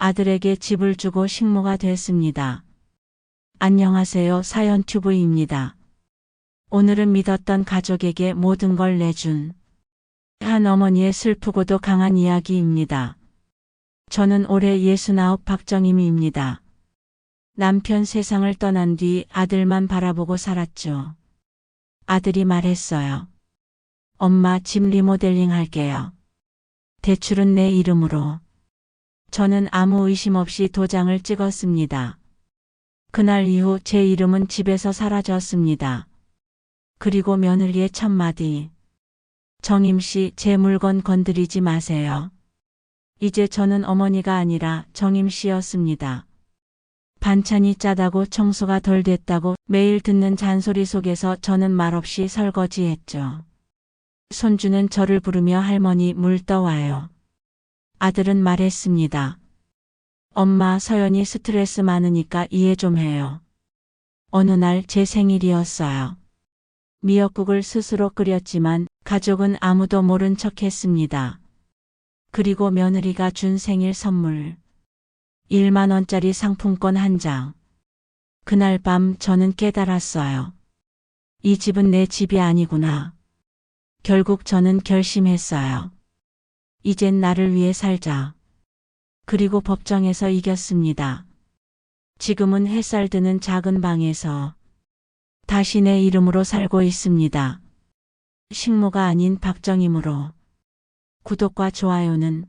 아들에게 집을 주고 식모가 됐습니다. 안녕하세요. 사연튜브입니다. 오늘은 믿었던 가족에게 모든 걸 내준 한 어머니의 슬프고도 강한 이야기입니다. 저는 올해 69 박정임입니다. 남편 세상을 떠난 뒤 아들만 바라보고 살았죠. 아들이 말했어요. 엄마 집 리모델링 할게요. 대출은 내 이름으로. 저는 아무 의심 없이 도장을 찍었습니다. 그날 이후 제 이름은 집에서 사라졌습니다. 그리고 며느리의 첫마디. 정임 씨, 제 물건 건드리지 마세요. 이제 저는 어머니가 아니라 정임 씨였습니다. 반찬이 짜다고 청소가 덜 됐다고 매일 듣는 잔소리 속에서 저는 말없이 설거지했죠. 손주는 저를 부르며 할머니 물 떠와요. 아들은 말했습니다. 엄마 서연이 스트레스 많으니까 이해 좀 해요. 어느 날 제 생일이었어요. 미역국을 스스로 끓였지만 가족은 아무도 모른 척 했습니다. 그리고 며느리가 준 생일 선물. 1만 원짜리 상품권 한 장. 그날 밤 저는 깨달았어요. 이 집은 내 집이 아니구나. 결국 저는 결심했어요. 이젠 나를 위해 살자. 그리고 법정에서 이겼습니다. 지금은 햇살 드는 작은 방에서 다시 내 이름으로 살고 있습니다. 식모가 아닌 박정임으로. 구독과 좋아요는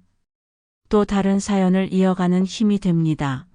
또 다른 사연을 이어가는 힘이 됩니다.